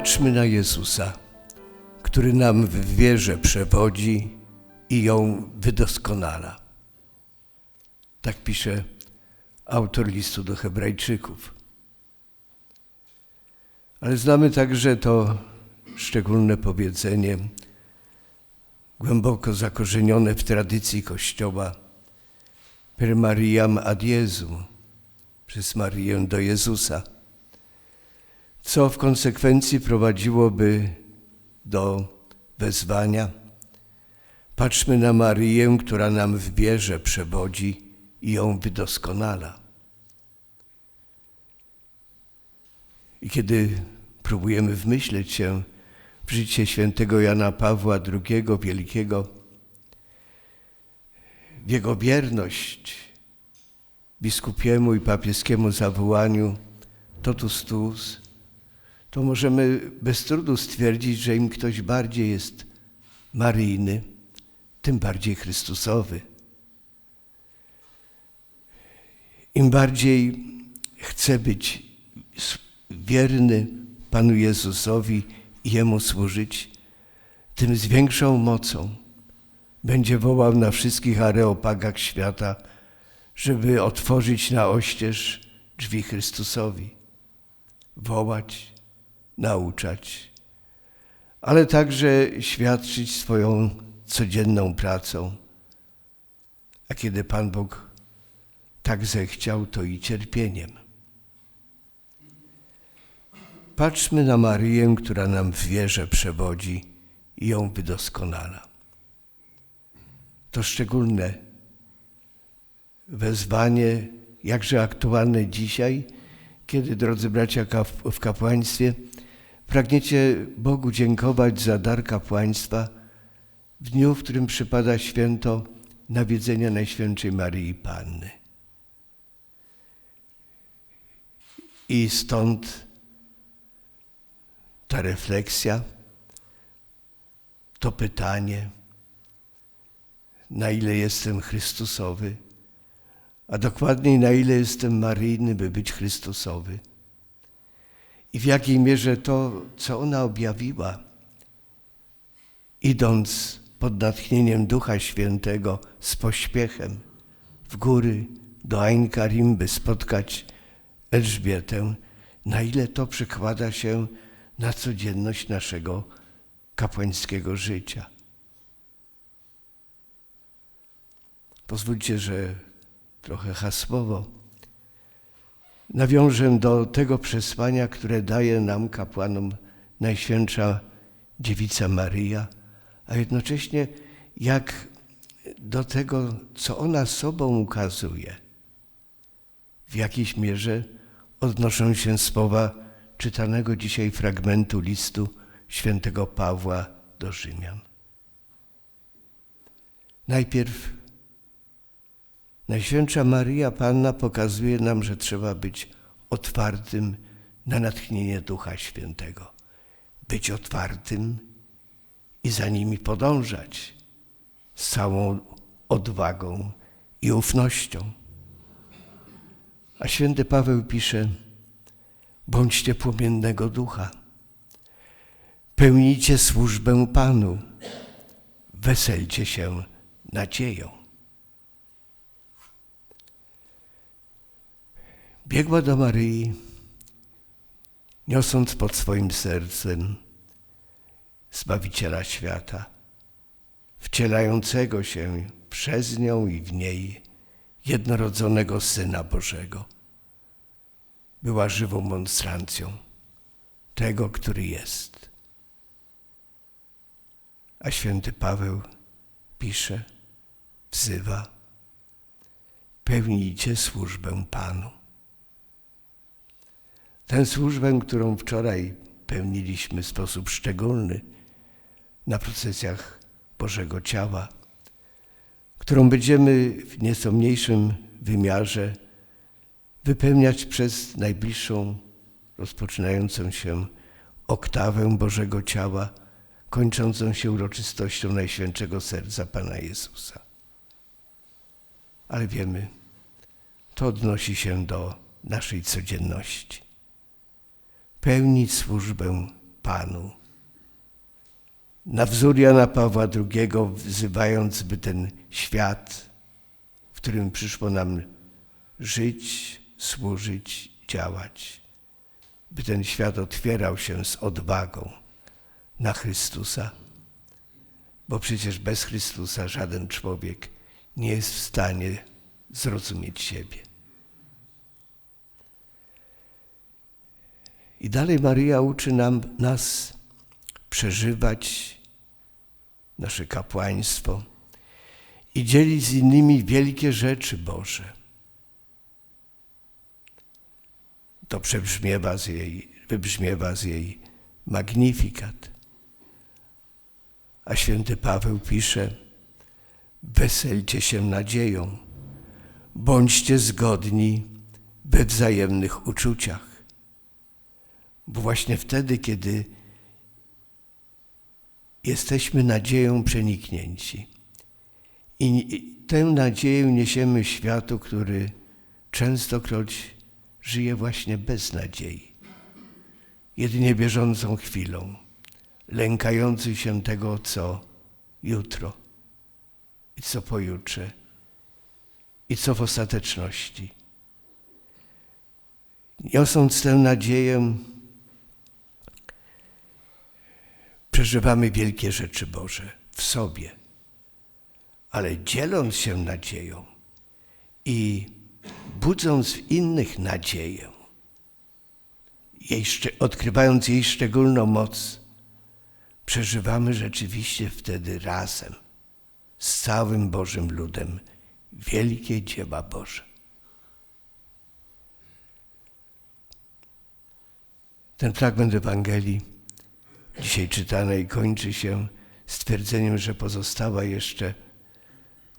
Patrzmy na Jezusa, który nam w wierze przewodzi i ją wydoskonala. Tak pisze autor listu do Hebrajczyków. Ale znamy także to szczególne powiedzenie, głęboko zakorzenione w tradycji Kościoła, per Mariam ad Jesu, przez Marię do Jezusa, co w konsekwencji prowadziłoby do wezwania. Patrzmy na Maryję, która nam w wierze przewodzi i ją wydoskonala. I kiedy próbujemy wmyśleć się w życie świętego Jana Pawła II Wielkiego, w jego wierność biskupiemu i papieskiemu zawołaniu totus tuus, to możemy bez trudu stwierdzić, że im ktoś bardziej jest maryjny, tym bardziej Chrystusowy. Im bardziej chce być wierny Panu Jezusowi i Jemu służyć, tym z większą mocą będzie wołał na wszystkich areopagach świata, żeby otworzyć na oścież drzwi Chrystusowi. Wołać, nauczać, ale także świadczyć swoją codzienną pracą. A kiedy Pan Bóg tak zechciał, to i cierpieniem. Patrzmy na Maryję, która nam w wierze przewodzi i ją wydoskonala. To szczególne wezwanie, jakże aktualne dzisiaj, kiedy, drodzy bracia w kapłaństwie, pragniecie Bogu dziękować za dar kapłaństwa w dniu, w którym przypada święto nawiedzenia Najświętszej Maryi Panny. I stąd ta refleksja, to pytanie, na ile jestem Chrystusowy, a dokładniej na ile jestem maryjny, by być Chrystusowy. I w jakiej mierze to, co ona objawiła, idąc pod natchnieniem Ducha Świętego z pośpiechem w góry do Ain Karim, by spotkać Elżbietę, na ile to przekłada się na codzienność naszego kapłańskiego życia. Pozwólcie, że trochę hasłowo nawiążę do tego przesłania, które daje nam kapłanom Najświętsza Dziewica Maryja, a jednocześnie jak do tego, co ona sobą ukazuje. W jakiejś mierze odnoszą się słowa czytanego dzisiaj fragmentu listu świętego Pawła do Rzymian. Najpierw Najświętsza Maryja Panna pokazuje nam, że trzeba być otwartym na natchnienie Ducha Świętego. Być otwartym i za nimi podążać z całą odwagą i ufnością. A święty Paweł pisze, bądźcie płomiennego ducha, pełnijcie służbę Panu, weselcie się nadzieją. Biegła do Maryi, niosąc pod swoim sercem Zbawiciela świata, wcielającego się przez nią i w niej jednorodzonego Syna Bożego. Była żywą monstrancją tego, który jest. A święty Paweł pisze, wzywa, pełnijcie służbę Panu. Tę służbę, którą wczoraj pełniliśmy w sposób szczególny na procesjach Bożego Ciała, którą będziemy w nieco mniejszym wymiarze wypełniać przez najbliższą, rozpoczynającą się oktawę Bożego Ciała, kończącą się uroczystością Najświętszego Serca Pana Jezusa. Ale wiemy, to odnosi się do naszej codzienności pełnić służbę Panu. Na wzór Jana Pawła II, wzywając, by ten świat, w którym przyszło nam żyć, służyć, działać, by ten świat otwierał się z odwagą na Chrystusa, bo przecież bez Chrystusa żaden człowiek nie jest w stanie zrozumieć siebie. I dalej Maryja uczy nam, nas przeżywać nasze kapłaństwo i dzielić z innymi wielkie rzeczy Boże. To przebrzmiewa z jej, wybrzmiewa z jej magnifikat. A święty Paweł pisze, weselcie się nadzieją, bądźcie zgodni we wzajemnych uczuciach. Bo właśnie wtedy, kiedy jesteśmy nadzieją przeniknięci i tę nadzieję niesiemy światu, który częstokroć żyje właśnie bez nadziei, jedynie bieżącą chwilą, lękający się tego, co jutro i co pojutrze i co w ostateczności. Niosąc tę nadzieję, przeżywamy wielkie rzeczy Boże w sobie, ale dzieląc się nadzieją i budząc w innych nadzieję, jej, odkrywając jej szczególną moc, przeżywamy rzeczywiście wtedy razem z całym Bożym ludem wielkie dzieła Boże. Ten fragment Ewangelii dzisiaj czytanej kończy się stwierdzeniem, że pozostała jeszcze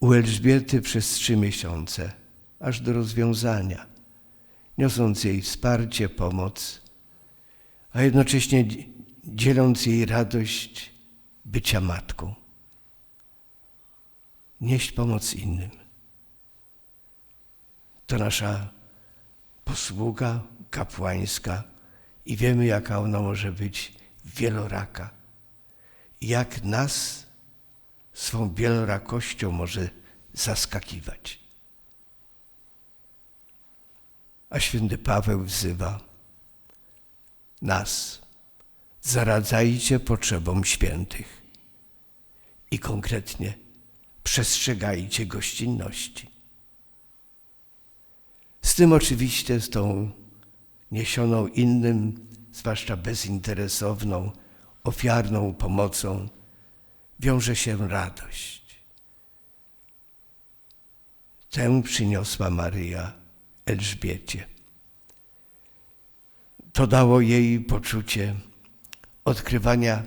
u Elżbiety przez trzy miesiące, aż do rozwiązania, niosąc jej wsparcie, pomoc, a jednocześnie dzieląc jej radość bycia matką. Nieść pomoc innym. To nasza posługa kapłańska i wiemy, jaka ona może być wieloraka. Jak nas swą wielorakością może zaskakiwać. A święty Paweł wzywa nas, zaradzajcie potrzebom świętych i konkretnie przestrzegajcie gościnności. Z tym oczywiście, z tą niesioną innym zwłaszcza bezinteresowną, ofiarną pomocą, wiąże się radość. Tę przyniosła Maryja Elżbiecie. To dało jej poczucie odkrywania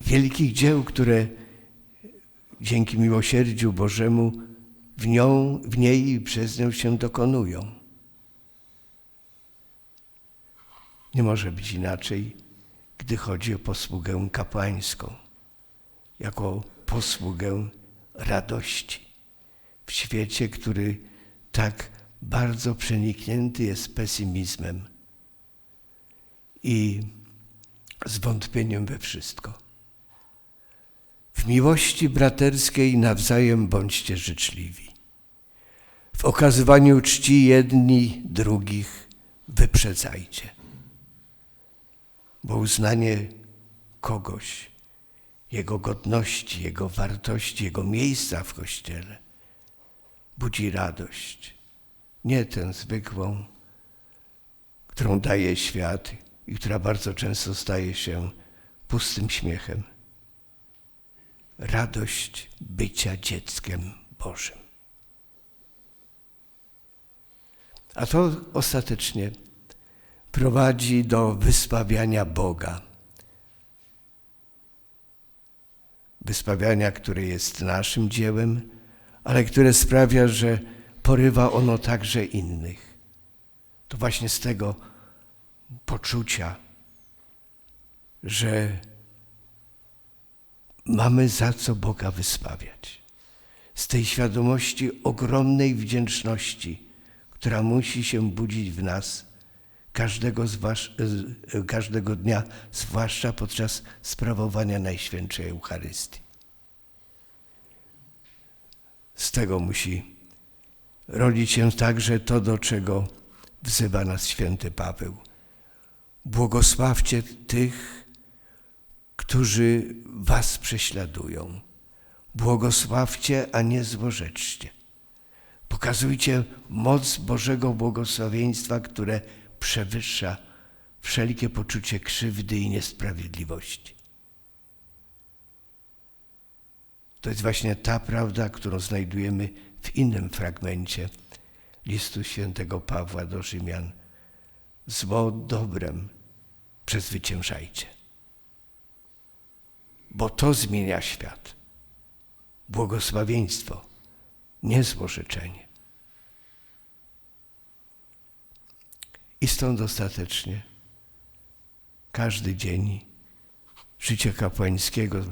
wielkich dzieł, które dzięki miłosierdziu Bożemu w, nią, w niej i przez nią się dokonują. Nie może być inaczej, gdy chodzi o posługę kapłańską, jako posługę radości w świecie, który tak bardzo przeniknięty jest pesymizmem i zwątpieniem we wszystko. W miłości braterskiej nawzajem bądźcie życzliwi. W okazywaniu czci jedni drugich wyprzedzajcie bo uznanie kogoś, jego godności, jego wartości, jego miejsca w Kościele budzi radość. Nie tę zwykłą, którą daje świat i która bardzo często staje się pustym śmiechem. Radość bycia dzieckiem Bożym. A to ostatecznie prowadzi do wysławiania Boga. Wysławiania, które jest naszym dziełem, ale które sprawia, że porywa ono także innych. To właśnie z tego poczucia, że mamy za co Boga wysławiać. Z tej świadomości ogromnej wdzięczności, która musi się budzić w nas każdego, z- każdego dnia, zwłaszcza podczas sprawowania Najświętszej Eucharystii. Z tego musi rodzić się także to, do czego wzywa nas święty Paweł. Błogosławcie tych, którzy was prześladują. Błogosławcie, a nie złorzeczcie. Pokazujcie moc Bożego błogosławieństwa, które przewyższa wszelkie poczucie krzywdy i niesprawiedliwości. To jest właśnie ta prawda, którą znajdujemy w innym fragmencie listu świętego Pawła do Rzymian. Zło dobrem przezwyciężajcie, bo to zmienia świat. Błogosławieństwo, nie złorzeczenie. I stąd ostatecznie każdy dzień życia kapłańskiego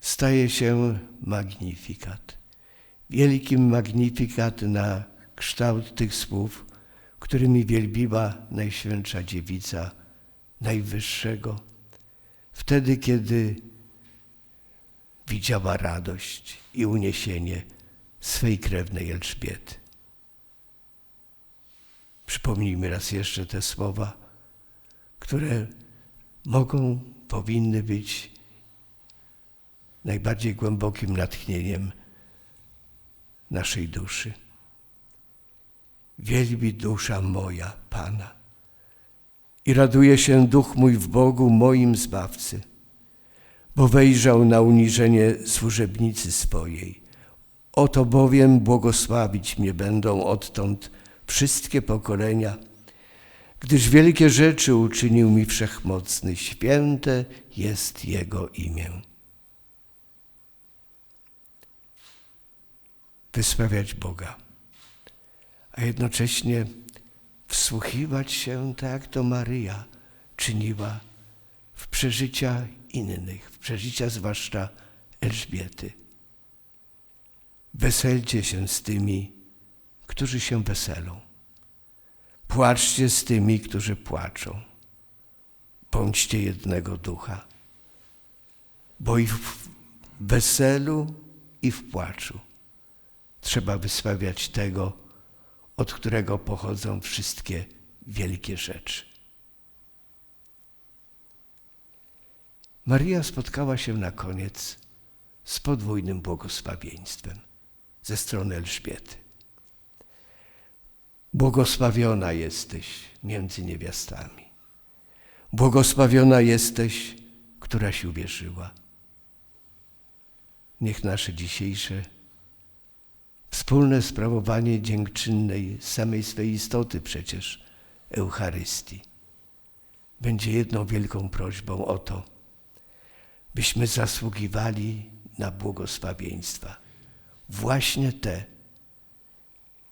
staje się magnifikat. Wielkim magnifikat na kształt tych słów, którymi wielbiła Najświętsza Dziewica Najwyższego, wtedy, kiedy widziała radość i uniesienie swej krewnej Elżbiety. Przypomnijmy raz jeszcze te słowa, które mogą, powinny być najbardziej głębokim natchnieniem naszej duszy. Wielbi dusza moja Pana i raduje się duch mój w Bogu, moim Zbawcy, bo wejrzał na uniżenie służebnicy swojej. Oto bowiem błogosławić mnie będą odtąd wszystkie pokolenia, gdyż wielkie rzeczy uczynił mi Wszechmocny, święte jest Jego imię. Wysławiać Boga, a jednocześnie wsłuchiwać się, tak jak to Maryja czyniła w przeżycia innych, w przeżycia zwłaszcza Elżbiety. Weselcie się z tymi, którzy się weselą. Płaczcie z tymi, którzy płaczą. Bądźcie jednego ducha, bo i w weselu, i w płaczu trzeba wysławiać tego, od którego pochodzą wszystkie wielkie rzeczy. Maria spotkała się na koniec z podwójnym błogosławieństwem ze strony Elżbiety. Błogosławiona jesteś między niewiastami. Błogosławiona jesteś, któraś uwierzyła. Niech nasze dzisiejsze wspólne sprawowanie dziękczynnej samej swej istoty przecież Eucharystii będzie jedną wielką prośbą o to, byśmy zasługiwali na błogosławieństwa. Właśnie te,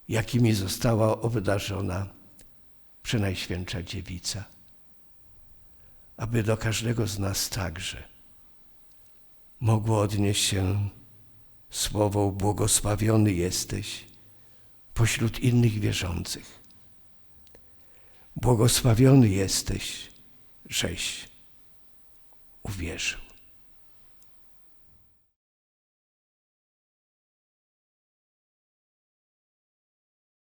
jakimi została obdarzona Przenajświętsza Dziewica. Aby do każdego z nas także mogło odnieść się słowo błogosławiony jesteś pośród innych wierzących. Błogosławiony jesteś, żeś uwierzył.